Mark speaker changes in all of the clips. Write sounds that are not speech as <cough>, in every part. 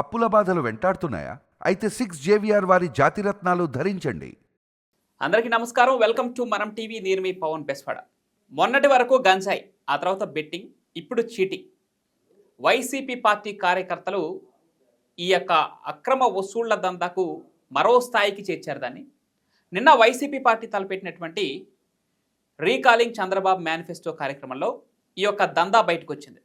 Speaker 1: అప్పుల బాధలు వెంటాడుతున్నాయా? అయితే సిక్స్ జేవిఆర్ వారి జాతిరత్నాలు ధరించండి.
Speaker 2: అందరికీ నమస్కారం. Welcome to Manam TV. నేను మీ పవన్ బెస్వాడ మొన్నటి వరకు గంజాయి ఆ తర్వాత బెట్టింగ్ ఇప్పుడు చీటింగ్. వైసీపీ పార్టీ కార్యకర్తలు ఈ యొక్క అక్రమ వసూళ్ళ దందాకు మరో స్థాయికి చేర్చారు దాన్ని. నిన్న వైసీపీ పార్టీ తలపెట్టినటువంటి రీకాలింగ్ చంద్రబాబు మేనిఫెస్టో కార్యక్రమంలో ఈ యొక్క దందా బయటకు వచ్చింది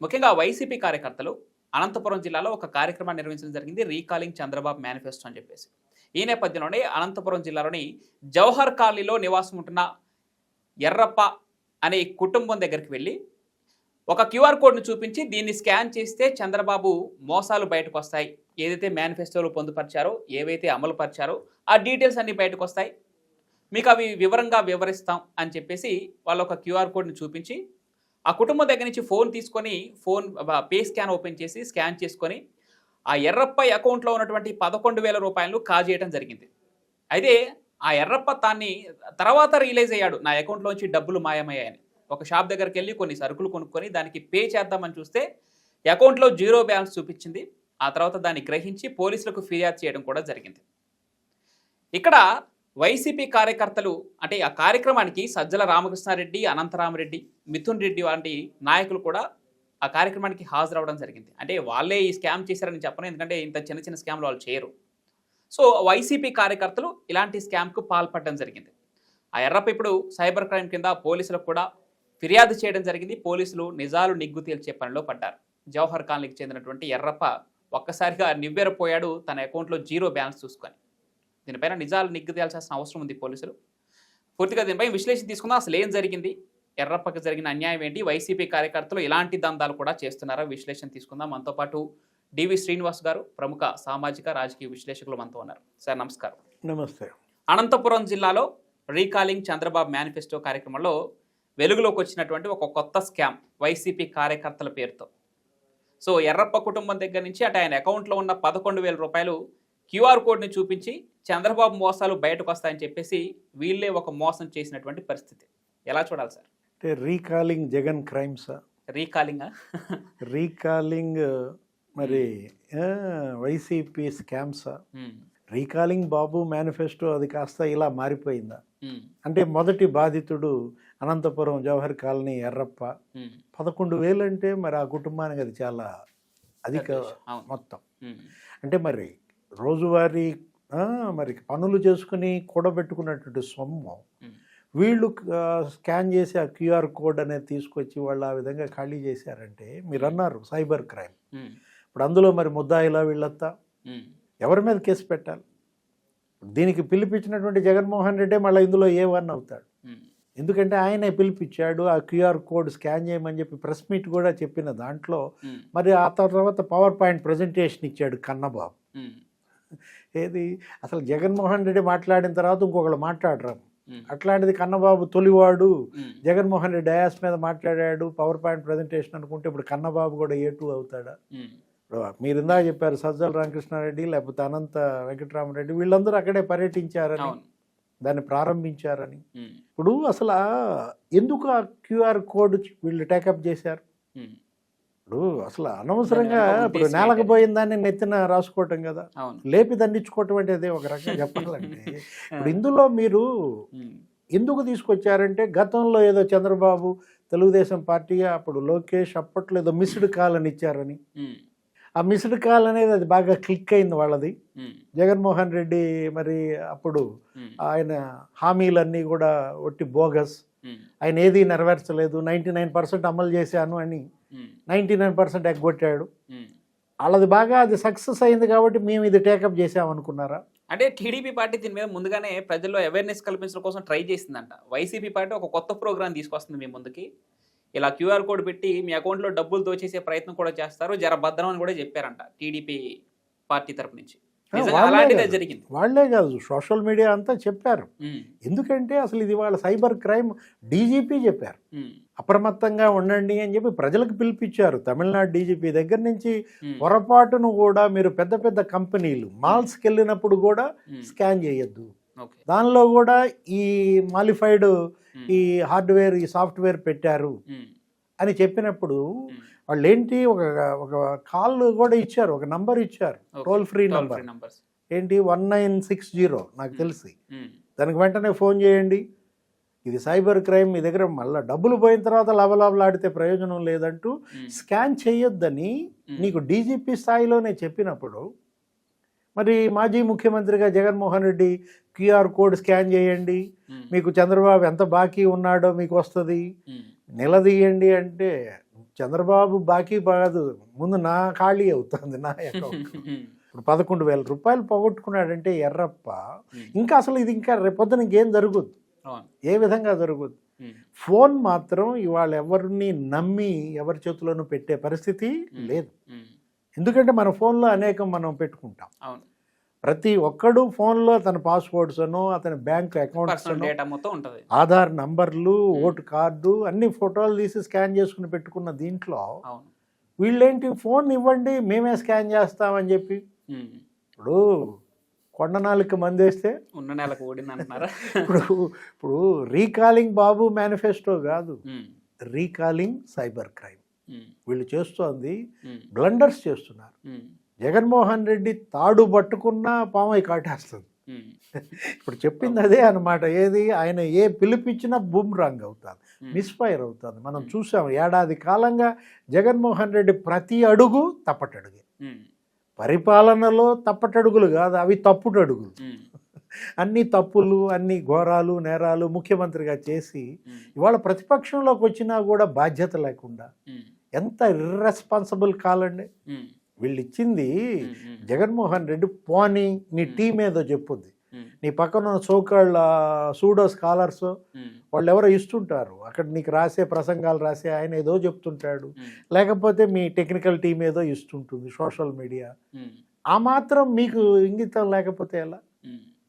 Speaker 2: ముఖ్యంగా వైసీపీ కార్యకర్తలు అనంతపురం జిల్లాలో ఒక కార్యక్రమాన్ని నిర్వహించడం జరిగింది. రీకాలింగ్ చంద్రబాబు మేనిఫెస్టో అని చెప్పేసి. ఈ నేపథ్యంలోనే అనంతపురం జిల్లాలోని జవహర్ కాలనీలో నివాసం ఉంటున్న ఎర్రప్ప అనే కుటుంబం దగ్గరికి వెళ్ళి ఒక క్యూఆర్ కోడ్ను చూపించి దీన్ని స్కాన్ చేస్తే చంద్రబాబు మోసాలు బయటకు వస్తాయి. ఏదైతే మేనిఫెస్టోలో పొందుపరిచారో ఏవైతే అమలు పరిచారో ఆ డీటెయిల్స్ అన్నీ బయటకు వస్తాయి. మీకు అవి వివరంగా వివరిస్తాం అని చెప్పేసి వాళ్ళు ఒక క్యూఆర్ కోడ్ని చూపించి ఆ కుటుంబం దగ్గర నుంచి ఫోన్ తీసుకొని ఫోన్ పే స్కాన్ ఓపెన్ చేసి స్కాన్ చేసుకొని ఆ ఎర్రప్ప అకౌంట్లో ఉన్నటువంటి పదకొండు వేల రూపాయలు కాజేయడం జరిగింది. అయితే ఆ ఎర్రప్ప తాన్ని తర్వాత రియలైజ్ అయ్యాడు. నా అకౌంట్లోంచి డబ్బులు మాయమయ్యాయని. ఒక షాప్ దగ్గరికి వెళ్ళి కొన్ని సరుకులు కొనుక్కొని దానికి పే చేద్దామని చూస్తే అకౌంట్లో జీరో బ్యాలెన్స్ చూపించింది. ఆ తర్వాత దాన్ని గ్రహించి పోలీసులకు ఫిర్యాదు చేయడం కూడా జరిగింది. ఇక్కడ వైసీపీ కార్యకర్తలు అంటే ఆ కార్యక్రమానికి సజ్జల రామకృష్ణారెడ్డి అనంతరామరెడ్డి మిథున్ రెడ్డి వంటి నాయకులు కూడా ఆ కార్యక్రమానికి హాజరవడం జరిగింది. అంటే వాళ్ళే ఈ స్కామ్ చేశారని చెప్పను. ఎందుకంటే ఇంత చిన్న చిన్న స్కామ్లు వాళ్ళు చేయరు. సో వైసీపీ కార్యకర్తలు ఇలాంటి స్కామ్కు పాల్పడడం జరిగింది. ఆ ఎర్రప్ప ఇప్పుడు సైబర్ క్రైమ్ కింద పోలీసులకు కూడా ఫిర్యాదు చేయడం జరిగింది. పోలీసులు నిజాలు నిగ్గు తేల్చే పనిలో పడ్డారు. జవహర్ కాలనీకి చెందినటువంటి ఎర్రప్ప ఒక్కసారిగా నివ్వెరపోయాడు తన అకౌంట్లో జీరో బ్యాలెన్స్ చూసుకొని. దీనిపైన నిజాలు నిగ్గు తేల్చాల్సిన అవసరం ఉంది పోలీసులు. పూర్తిగా దీనిపై విశ్లేషణ తీసుకుందాం. అసలు ఏం జరిగింది? ఎర్రప్పకి జరిగిన అన్యాయం ఏంటి? వైసీపీ కార్యకర్తలు ఎలాంటి దందాలు కూడా చేస్తున్నారో? విశ్లేషణ తీసుకుందాం. మనతో పాటు డివి శ్రీనివాస్ గారు ప్రముఖ సామాజిక రాజకీయ విశ్లేషకులు మనతో ఉన్నారు. సార్ నమస్కారం.
Speaker 3: నమస్తే.
Speaker 2: అనంతపురం జిల్లాలో రీకాలింగ్ చంద్రబాబు మేనిఫెస్టో కార్యక్రమంలో వెలుగులోకి వచ్చినటువంటి ఒక కొత్త స్కామ్ వైసీపీ కార్యకర్తల పేరుతో. సో ఎర్రప్ప కుటుంబం దగ్గర నుంచి అటు ఆయన అకౌంట్లో ఉన్న పదకొండు వేల రూపాయలు క్యూఆర్ కోడ్ని చూపించి చంద్రబాబు మోసాలు బయటకు వస్తాయని చెప్పేసి వీళ్ళే ఒక మోసం చేసినటువంటి పరిస్థితి. ఎలా చూడాలి సార్?
Speaker 3: అంటే recalling Jagan crimes
Speaker 2: recalling?
Speaker 3: Recalling మరి ఆ, YCP scams recalling Babu manifesto అది కాస్త ఇలా మారిపోయిందా? అంటే మొదటి బాధితుడు అనంతపురం జవహర్ కాలనీ ఎర్రప్ప. పదకొండు వేలు అంటే మరి ఆ కుటుంబానికి అది చాలా అధిక. మొత్తం. అంటే మరి రోజువారీ మరి పనులు చేసుకుని కూడబెట్టుకున్నటువంటి సొమ్ము. వీళ్ళు స్కాన్ చేసి ఆ క్యూఆర్ కోడ్ అనేది తీసుకొచ్చి వాళ్ళు ఆ విధంగా ఖాళీ చేశారంటే మీరు అన్నారు సైబర్ క్రైమ్. ఇప్పుడు అందులో మరి ముద్దాయిలా వీళ్ళంతా? ఎవరి మీద కేసు పెట్టాలి? దీనికి పిలిపించినటువంటి జగన్మోహన్ రెడ్డి మళ్ళీ ఇందులో ఏ వన్ అవుతాడు? ఎందుకంటే ఆయనే పిలిపించాడు ఆ క్యూఆర్ కోడ్ స్కాన్ చేయమని చెప్పి ప్రెస్ మీట్ కూడా చెప్పిన దాంట్లో మరి ఆ తర్వాత పవర్ పాయింట్ ప్రజెంటేషన్ ఇచ్చాడు కన్నబాబు. ఏది? అసలు జగన్మోహన్ రెడ్డి మాట్లాడిన తర్వాత ఇంకొకళ్ళు మాట్లాడరు. అట్లాంటిది కన్నబాబు తొలివాడు. జగన్మోహన్ రెడ్డి డయాస్ మీద మాట్లాడాడు. పవర్ పాయింట్ ప్రజెంటేషన్ అనుకుంటే ఇప్పుడు కన్నబాబు కూడా ఏ టూ అవుతాడా? మీరు ఇందాక చెప్పారు సజ్జల రామకృష్ణారెడ్డి లేకపోతే అనంత వెంకటరామరెడ్డి వీళ్ళందరూ అక్కడే పర్యటించారని దాన్ని ప్రారంభించారని. ఇప్పుడు అసలు ఎందుకు ఆ క్యూఆర్ కోడ్ వీళ్ళు టేకప్ చేశారు? ఇప్పుడు అసలు అనవసరంగా ఇప్పుడు నేలకు? పోయిన దాన్ని నెత్తిన రాసుకోవటం కదా. లేపి దండించుకోవటం అంటే అదే ఒక రకంగా చెప్పాలంటే <laughs> ఇప్పుడు ఇందులో మీరు ఎందుకు తీసుకొచ్చారంటే గతంలో ఏదో చంద్రబాబు తెలుగుదేశం పార్టీ అప్పుడు లోకేష్ అప్పట్లో ఏదో మిస్డ్ కాల్ అని ఇచ్చారని. ఆ మిస్డ్ కాల్ అనేది అది బాగా క్లిక్ అయింది వాళ్ళది. జగన్మోహన్ రెడ్డి మరి అప్పుడు ఆయన హామీలన్నీ కూడా ఒట్టి బోగస్. ఆయన ఏది నెరవేర్చలేదు. నైంటీ నైన్ పర్సెంట్ అమలు చేశాను అని నైంటీ నైన్ పర్సెంట్ ఎగ్గొట్టాడు. వాళ్ళది బాగా అది సక్సెస్ అయింది కాబట్టి మేము ఇది టేకప్ చేసామనుకున్నారా?
Speaker 2: అంటే టీడీపీ పార్టీ దీని మీద ముందుగానే ప్రజల్లో అవేర్నెస్ కల్పించడం కోసం ట్రై చేసిందంట. వైసీపీ పార్టీ ఒక కొత్త ప్రోగ్రామ్ తీసుకొస్తుంది మీ ముందుకి. ఇలా క్యూఆర్ కోడ్ పెట్టి మీ అకౌంట్లో డబ్బులు దోచేసే ప్రయత్నం కూడా చేస్తారు. జర భద్రం అని కూడా చెప్పారంట టీడీపీ పార్టీ తరపు నుంచి. జరిగింది.
Speaker 3: వాళ్ళే కాదు సోషల్ మీడియా అంతా చెప్పారు. ఎందుకంటే అసలు ఇది వాళ్ళ సైబర్ క్రైమ్ డీజీపీ చెప్పారు. అప్రమత్తంగా ఉండండి అని చెప్పి ప్రజలకు పిలిపించారు తమిళనాడు డీజీపీ దగ్గర నుంచి. పొరపాటును కూడా మీరు పెద్ద పెద్ద కంపెనీలు మాల్స్కి వెళ్ళినప్పుడు కూడా స్కాన్ చేయొద్దు. దానిలో కూడా ఈ మాలిఫైడ్ ఈ హార్డ్వేర్ ఈ సాఫ్ట్వేర్ పెట్టారు అని చెప్పినప్పుడు వాళ్ళు ఏంటి ఒక ఒక కాల్ కూడా ఇచ్చారు ఒక నంబర్ ఇచ్చారు. Toll free number. ఏంటి? వన్ నైన్ సిక్స్ జీరో నాకు తెలిసి. దానికి వెంటనే ఫోన్ చేయండి. ఇది సైబర్ క్రైమ్ మీ దగ్గర మళ్ళీ డబ్బులు పోయిన తర్వాత లవలవలాడితే ప్రయోజనం లేదంటూ స్కాన్ చేయొద్దని నీకు డీజీపీ స్థాయిలోనే చెప్పినప్పుడు మరి మాజీ ముఖ్యమంత్రిగా Jaganmohan Reddy QR code scan చేయండి. మీకు చంద్రబాబు ఎంత బాకీ ఉన్నాడో మీకు వస్తుంది. నిలదీయండి అంటే చంద్రబాబు బాకీ కాదు ముందు నా ఖాళీ అవుతుంది నా అకౌంట్ <laughs> ఇప్పుడు పదకొండు వేల రూపాయలు పోగొట్టుకున్నాడంటే ఎర్రప్ప. ఇంకా అసలు ఇది ఇంకా రేపొద్దున ఇంకేం జరుగుద్ది. ఏ విధంగా జరుగుద్ది? ఫోన్ మాత్రం ఇవాళ ఎవరిని నమ్మి ఎవరి చేతిలోనూ పెట్టే పరిస్థితి లేదు. ఎందుకంటే మన ఫోన్లో అనేకం మనం పెట్టుకుంటాం. ప్రతి ఒక్కడు ఫోన్లో తన పాస్వర్డ్స్ అనో అతని బ్యాంక్ అకౌంట్స్ ఆధార్ నంబర్లు ఓటు కార్డు అన్ని ఫోటోలు తీసి స్కాన్ చేసుకుని పెట్టుకున్న దీంట్లో వీళ్ళేంటి? ఫోన్ ఇవ్వండి మేమే స్కాన్ చేస్తామని చెప్పి.
Speaker 2: ఉమ్,
Speaker 3: ఇప్పుడు కొండనాలికి మందేస్తే
Speaker 2: ఉన్న నెలకు ఓడింది అంటున్నారా?
Speaker 3: ఇప్పుడు ఇప్పుడు రీకాలింగ్ బాబు మేనిఫెస్టో కాదు.
Speaker 2: Um,
Speaker 3: recalling cyber crime. వీళ్ళు చేస్తోంది బ్లండర్స్ చేస్తున్నారు. జగన్మోహన్ రెడ్డి తాడు పట్టుకున్నా పామై కాటేస్తుంది. ఇప్పుడు చెప్పింది అదే అన్నమాట. ఏది? ఆయన ఏ పిలిపించినా బూమ్ రాంగ్ అవుతుంది మిస్ఫైర్ అవుతుంది. మనం చూసాం ఏడాది కాలంగా జగన్మోహన్ రెడ్డి ప్రతి అడుగు తప్పటడుగే. పరిపాలనలో తప్పటడుగులు కాదు అవి తప్పుటడుగులు. అన్ని తప్పులు అన్ని ఘోరాలు నేరాలు ముఖ్యమంత్రిగా చేసి ఇవాళ ప్రతిపక్షంలోకి వచ్చినా కూడా బాధ్యత లేకుండా ఎంత ఇర్రెస్పాన్సిబుల్ కాలండి. వీళ్ళు ఇచ్చింది జగన్మోహన్ రెడ్డి పోనీ నీ టీం ఏదో చెప్పుద్ది. నీ పక్కన సోకాళ్ళ సూడో స్కాలర్స్ వాళ్ళు ఎవరో ఇస్తుంటారు. అక్కడ నీకు రాసే ప్రసంగాలు రాసే ఆయన ఏదో చెప్తుంటాడు. లేకపోతే మీ టెక్నికల్ టీం ఏదో ఇస్తుంటుంది సోషల్ మీడియా. ఆ మాత్రం మీకు ఇంగితం లేకపోతే ఎలా?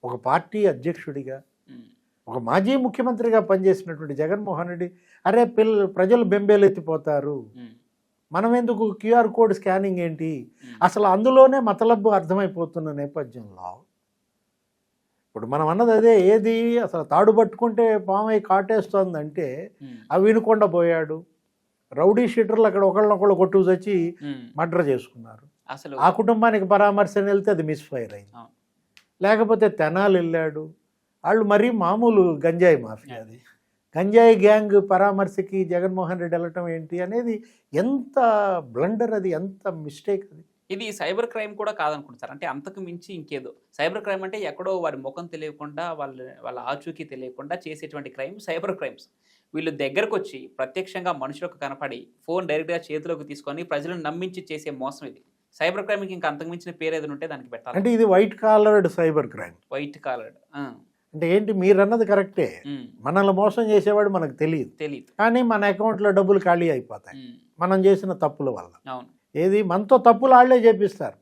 Speaker 3: ఒక పార్టీ అధ్యక్షుడిగా ఒక మాజీ ముఖ్యమంత్రిగా పనిచేసినటువంటి జగన్మోహన్ రెడ్డి అరే పిల్ల ప్రజలు బెంబేలెత్తిపోతారు. మనం ఎందుకు క్యూఆర్ కోడ్ స్కానింగ్ ఏంటి?
Speaker 2: ఉమ్,
Speaker 3: అసలు అందులోనే మతలబ్బు అర్థమైపోతున్న నేపథ్యంలో ఇప్పుడు మనం అన్నది అదే ఏది అసలు తాడు పట్టుకుంటే పామై కాటేస్తోందంటే అవి వినకుండా పోయాడు. రౌడీ షీటర్లు అక్కడ ఒకళ్ళనొకళ్ళు కొట్టు వచ్చి
Speaker 2: ఉమ్,
Speaker 3: మర్డర్ చేసుకున్నారు.
Speaker 2: అసలు
Speaker 3: ఆ కుటుంబానికి పరామర్శన వెళ్తే అది మిస్ఫైర్ అయింది. లేకపోతే తెనాలి వెళ్ళాడు. వాళ్ళు మరీ మామూలు గంజాయి మాఫియా అది. గంజాయి గ్యాంగ్ పరామర్శకి జగన్మోహన్ రెడ్డి వెళ్ళటం ఏంటి అనేది ఎంత బ్లండర్ అది ఎంత మిస్టేక్ అది.
Speaker 2: ఇది సైబర్ క్రైమ్ కూడా కాదనుకుంటారు అంటే అంతకు మించి ఇంకేదో. సైబర్ క్రైమ్ అంటే ఎక్కడో వారి ముఖం తెలియకుండా వాళ్ళ వాళ్ళ ఆచూకీ తెలియకుండా చేసేటువంటి క్రైమ్ సైబర్ క్రైమ్స్. వీళ్ళు దగ్గరకు వచ్చి ప్రత్యక్షంగా మనుషులకు కనపడి ఫోన్ డైరెక్ట్గా చేతిలోకి తీసుకొని ప్రజలను నమ్మించి చేసే మోసం ఇది. సైబర్ క్రైమ్కి ఇంకా అంతకు మించిన పేరు ఏదైనా ఉంటే దానికి పెట్టాలి?
Speaker 3: అంటే ఇది white collared cyber crime.
Speaker 2: White collared.
Speaker 3: అంటే ఏంటి? మీరు అన్నది కరెక్టే మనల్ని మోసం చేసేవాడు మనకు తెలియదు.
Speaker 2: తెలియదు
Speaker 3: కానీ మన అకౌంట్లో డబ్బులు ఖాళీ అయిపోతాయి. మనం చేసిన తప్పుల వల్ల ఏది? మనతో తప్పులు వాళ్ళే చేపిస్తారు.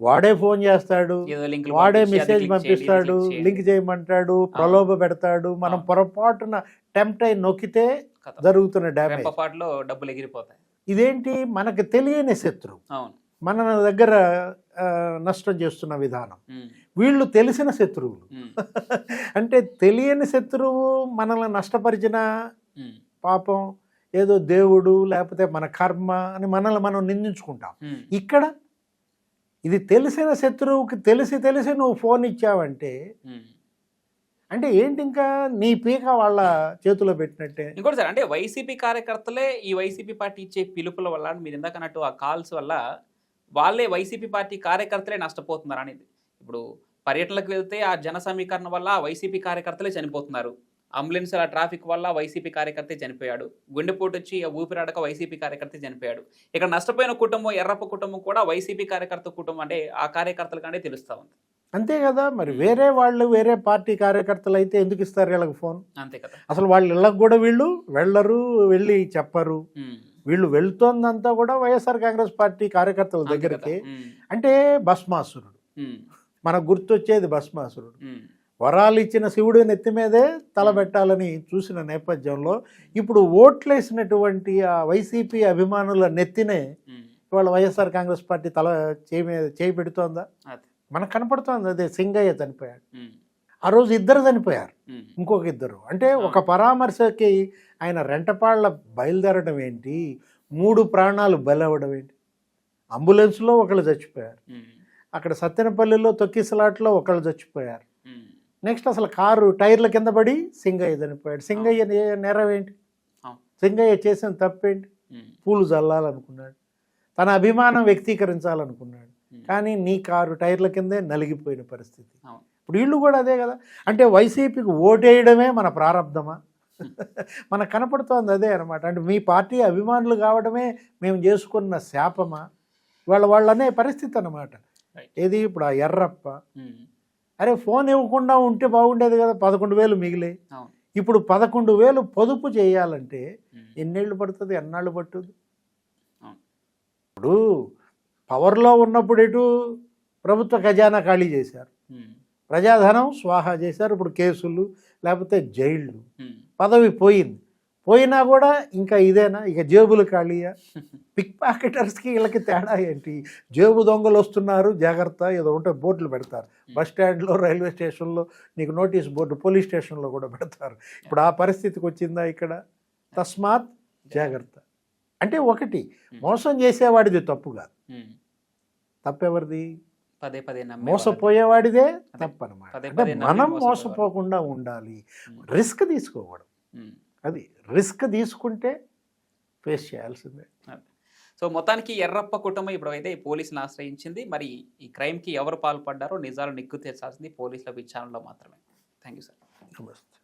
Speaker 3: వాడే ఫోన్ చేస్తాడు వాడే మెసేజ్ పంపిస్తాడు లింక్ చేయమంటాడు ప్రలోభ పెడతాడు. మనం. పొరపాటున టెంప్ట్ అయి నొక్కితే జరుగుతున్న డ్యామేజ్.
Speaker 2: డబ్బులు ఎగిరిపోతాయి.
Speaker 3: ఇదేంటి? మనకు తెలియని శత్రువు. మన దగ్గర నష్టం చేస్తున్న విధానం. వీళ్ళు తెలిసిన శత్రువులు. <laughs> అంటే తెలియని శత్రువు మనల్ని నష్టపరిచిన పాపం ఏదో దేవుడు లేకపోతే మన కర్మ అని మనల్ని మనం నిందించుకుంటాం. ఇక్కడ ఇది తెలిసిన శత్రువుకి తెలిసి తెలిసి నువ్వు ఫోన్ ఇచ్చావంటే. అంటే ఏంటి ఇంకా నీ పీక వాళ్ళ చేతిలో పెట్టినట్టే?
Speaker 2: ఇంకోటి సార్ అంటే వైసీపీ కార్యకర్తలే ఈ వైసీపీ పార్టీ ఇచ్చే పిలుపుల వల్ల మీరు ఇందాక అన్నట్టు ఆ కాల్స్ వల్ల వాళ్ళే వైసీపీ పార్టీ కార్యకర్తలే నష్టపోతున్నారు అనేది. ఇప్పుడు పర్యటనలకు వెళ్తే ఆ జన సమీకరణ వల్ల వైసీపీ కార్యకర్తలే చనిపోతున్నారు. అంబులెన్స్ ఆ ట్రాఫిక్ వల్ల వైసీపీ కార్యకర్తే చనిపోయాడు. గుండెపోటు వచ్చి ఆ ఊపిరాడక వైసీపీ కార్యకర్తే చనిపోయాడు. ఇక్కడ నష్టపోయిన కుటుంబం ఎర్రప్ప కుటుంబం కూడా వైసీపీ కార్యకర్త కుటుంబం అంటే ఆ కార్యకర్తల కంటే తెలుస్తా ఉంది.
Speaker 3: అంతే కదా మరి వేరే వాళ్ళు వేరే పార్టీ కార్యకర్తలు అయితే ఎందుకు ఇస్తారు వీళ్ళకి ఫోన్?
Speaker 2: అంతే కదా.
Speaker 3: అసలు వాళ్ళ ఇళ్ళకి కూడా వీళ్ళు వెళ్ళరు వెళ్ళి చెప్పరు. వీళ్ళు వెళ్తోందంతా కూడా వైఎస్ఆర్ కాంగ్రెస్ పార్టీ కార్యకర్తల. దగ్గరికి. అంటే భస్మాసురుడు. మనకు గుర్తొచ్చేది భస్మాసురుడు. వరాలు ఇచ్చిన శివుడు నెత్తి మీదే తలబెట్టాలని చూసిన నేపథ్యంలో ఇప్పుడు ఓట్లేసినటువంటి ఆ వైసీపీ అభిమానుల నెత్తినే. ఇవాళ వైఎస్ఆర్ కాంగ్రెస్ పార్టీ తల చేయి మీద చేయి పెడుతోందా మనకు కనపడుతోంది అదే సింగయ్య చనిపోయాడు. ఆ రోజు ఇద్దరు చనిపోయారు. ఇంకొక ఇద్దరు అంటే ఒక పరామర్శకి ఆయన రెంటపాళ్ళ బయలుదేరడం ఏంటి? మూడు ప్రాణాలు బలవడం ఏంటి? అంబులెన్స్లో ఒకళ్ళు చచ్చిపోయారు. అక్కడ సత్తెనపల్లిలో తొక్కిసలాట్లో ఒకళ్ళు చచ్చిపోయారు. నెక్స్ట్ అసలు కారు టైర్ల కింద పడి సింగయ్య చనిపోయాడు. సింగయ్య నేరం ఏంటి. సింగయ్య చేసిన తప్పేంటి? పూలు చల్లాలనుకున్నాడు తన అభిమానం వ్యక్తీకరించాలనుకున్నాడు. కానీ నీ కారు టైర్ల కిందే నలిగిపోయిన పరిస్థితి. ఇప్పుడు వీళ్ళు కూడా అదే కదా. అంటే వైసీపీకి ఓటేయడమే మన ప్రారంధమా మనకు కనపడుతోంది అదే అనమాట అంటే మీ పార్టీ అభిమానులు కావడమే మేము చేసుకున్న శాపమా? వాళ్ళ వాళ్ళు అనే పరిస్థితి అనమాట. ఏది ఇప్పుడు ఆ ఎర్రప్ప?
Speaker 2: ఉమ్,
Speaker 3: అరే ఫోన్ ఇవ్వకుండా ఉంటే బాగుండేది కదా పదకొండు వేలు మిగిలే. ఇప్పుడు పదకొండు వేలు పొదుపు చేయాలంటే
Speaker 2: ఉమ్,
Speaker 3: ఎన్నేళ్ళు పడుతుంది ఎన్నాళ్ళు
Speaker 2: అవును.
Speaker 3: ఇప్పుడు పవర్లో ఉన్నప్పుడు ఎటు ప్రభుత్వ ఖజానా ఖాళీ చేశారు.
Speaker 2: ఉమ్,
Speaker 3: ప్రజాధనం స్వాహా చేశారు ఇప్పుడు కేసులు లేకపోతే జైళ్ళు. పదవి పోయింది. పోయినా కూడా ఇంకా ఇదేనా? ఇక జేబులు ఖాళీయా? <laughs> పిక్ పాకెటర్స్కి వీళ్ళకి తేడా ఏంటి? జేబు దొంగలు వస్తున్నారు జాగ్రత్త ఏదో ఉంటే బోర్డులు పెడతారు. బస్ స్టాండ్లో రైల్వే స్టేషన్లో నీకు నోటీస్ బోర్డు పోలీస్ స్టేషన్లో కూడా పెడతారు. ఇప్పుడు ఆ పరిస్థితికి వచ్చిందా ఇక్కడ? తస్మాత్ జాగ్రత్త. అంటే ఒకటి మోసం చేసేవాడిది తప్పు కాదు.
Speaker 2: ఉమ్,
Speaker 3: తప్పెవరిది?
Speaker 2: పదే పదే
Speaker 3: మోసపోయేవాడిదే తప్పు అనమాట
Speaker 2: పదే
Speaker 3: అంటే
Speaker 2: పదే నమ్మి
Speaker 3: మనం. మోసపోకుండా ఉండాలి. రిస్క్ తీసుకోకూడదు. అది రిస్క్ తీసుకుంటే ఫేస్ చేయాల్సిందే.
Speaker 2: సో మొత్తానికి ఎర్రప్ప కుటుంబం ఇప్పుడు అయితే పోలీసులను ఆశ్రయించింది. మరి ఈ క్రైమ్కి ఎవరు పాల్పడ్డారో నిజాలు నిగ్గు తీర్చాల్సింది పోలీసుల విచారణలో మాత్రమే. థ్యాంక్ యూ సార్
Speaker 3: నమస్తే